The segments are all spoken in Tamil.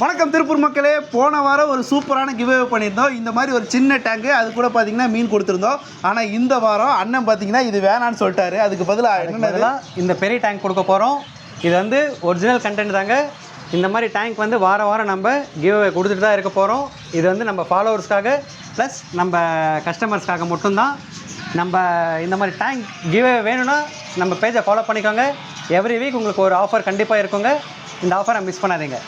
வணக்கம் திருப்பூர் மக்களே. போன வாரம் ஒரு சூப்பரான கிவ்வே பண்ணியிருந்தோம். இந்த மாதிரி ஒரு சின்ன டேங்கு அது கூட பார்த்தீங்கன்னா மீன் கொடுத்துருந்தோம். ஆனால் இந்த வாரம் அண்ணன் பார்த்தீங்கன்னா இது வேணான்னு சொல்லிட்டாரு. அதுக்கு பதிலாக பதிலா இந்த பெரிய டேங்க் கொடுக்க போகிறோம் இது வந்து ஒரிஜினல் கண்டென்ட் தாங்க. இந்த மாதிரி டேங்க் வந்து வார வாரம் நம்ம கிவ் கொடுத்துட்டு தான் இருக்க போகிறோம் இது வந்து நம்ம ஃபாலோவர்ஸ்க்காக ப்ளஸ் நம்ம கஸ்டமர்ஸ்க்காக மட்டும்தான். நம்ம இந்த மாதிரி டேங்க் கிவ் வேணும்னா நம்ம பேஜை ஃபாலோ பண்ணிக்கோங்க. எவ்ரி வீக் உங்களுக்கு ஒரு ஆஃபர் கண்டிப்பாக இருக்குங்க. இந்த ஆஃபரை மிஸ் பண்ணாதீங்க.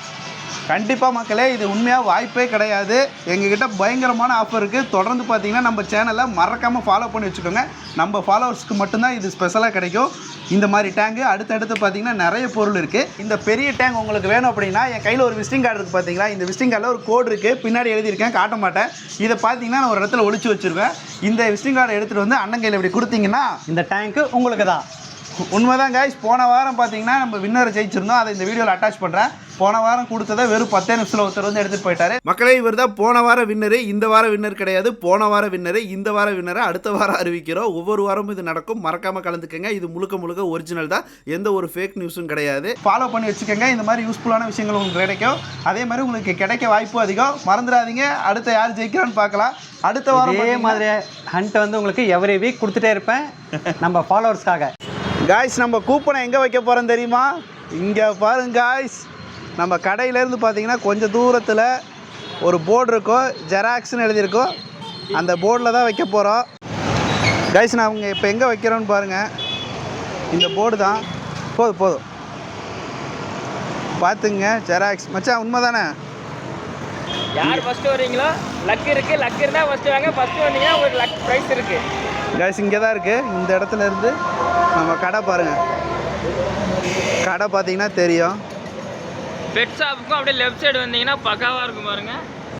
கண்டிப்பாக மக்களே இது உண்மையாக வாய்ப்பே கிடையாது. எங்ககிட்ட பயங்கரமான ஆஃபர் இருக்குது தொடர்ந்து பார்த்தீங்கன்னா நம்ம சேனலை மறக்காமல் ஃபாலோ பண்ணி வச்சுக்கோங்க. நம்ம ஃபாலோவர்ஸ்க்கு மட்டும்தான் இது ஸ்பெஷலாக கிடைக்கும். இந்த மாதிரி டேங்கு அடுத்தடுத்து பார்த்தீங்கன்னா நிறைய பொருள் இருக்குது இந்த பெரிய டேங்க் உங்களுக்கு வேணும் அப்படின்னா என் கையில் ஒரு விசிட்டிங் கார்டு இருக்குது பார்த்தீங்களா இந்த விசிட்டிங் கார்டில் ஒரு கோடு இருக்குது பின்னாடி எழுதியிருக்கேன் காட்ட மாட்டேன். இதை பார்த்தீங்கன்னா நான் ஒரு இடத்துல ஒழிச்சு வச்சுருவேன். இந்த விசிட்டிங் கார்டை எடுத்துகிட்டு வந்து அண்ணன் கையில் இப்படி கொடுத்தீங்கன்னா இந்த டேங்க்கு உங்களுக்கு தான். உண்மைதான் guys. போன வாரம் பார்த்தீங்கன்னா நம்ம வின்னரை ஜெயிச்சிருந்தோம். அதை இந்த வீடியோவில் அட்டாச் பண்ணுறேன் போன வாரம் கொடுத்ததை வெறும் பத்தே நிமிஷத்தில் ஒருத்தர் வந்து எடுத்துகிட்டு போயிட்டாரு. மக்களே இவர் தான் போன வாரம் வின்னரு இந்த வாரம் வின்னர் கிடையாது. போன வாரம் வின்னரு இந்த வாரம் வின்னரை அடுத்த வாரம் அறிவிக்கிறோம். ஒவ்வொரு வாரமும் இது நடக்கும். மறக்காம கலந்துக்கங்க. இது முழுக்க முழுக்க ஒரிஜினல் தான். எந்த ஒரு ஃபேக் நியூஸும் கிடையாது. ஃபாலோ பண்ணி வச்சுக்கோங்க. இந்த மாதிரி யூஸ்ஃபுல்லான விஷயங்கள் உங்களுக்கு கிடைக்கும். அதே மாதிரி உங்களுக்கு கிடைக்க வாய்ப்பு அதிகம். மறந்துடாதீங்க. அடுத்த யார் ஜெயிக்கிறான்னு பார்க்கலாம். அடுத்த வாரம் பார்த்தீங்கன்னா- மாதிரி ஹண்ட் வந்து உங்களுக்கு எவ்ரி வீக் கொடுத்துட்டே இருப்பேன். நம்ம ஃபாலோவர்ஸ்க்காக காய்ஸ் நம்ம கூப்பனை எங்கே வைக்க போகிறோம் தெரியுமா? இங்கே பாருங்க காய்ஸ் நம்ம கடையிலேருந்து பார்த்தீங்கன்னா கொஞ்சம் தூரத்தில் ஒரு போர்டு இருக்கும். ஜெராக்ஸ்னு எழுதியிருக்கோம். அந்த போர்டில் தான் வைக்க போகிறோம் காய்ஸ் நான் அவங்க இப்போ எங்கே வைக்கிறோன்னு பாருங்கள் இந்த போர்டு தான். போதும் போதும். பார்த்துங்க ஜெராக்ஸ் மச்சான் உண்மை தானே யார் ஃபஸ்ட்டு வரீங்களோ லக் இருக்குது லக் இருந்தால் ஃபஸ்ட்டு வாங்க. ஃபஸ்ட்டு வந்தீங்கன்னா ஒரு லக் ப்ரைஸ் இருக்குது காய்ஸ் இங்கே தான் இருக்குது இந்த இடத்துல இருந்து நம்ம கடை பாருங்கள் கடை பார்த்தீங்கன்னா தெரியும். பெட் ஷாப்புக்கும் அப்படியே லெஃப்ட் சைடு வந்தீங்கன்னா பக்காவாக இருக்கும் பாருங்கள்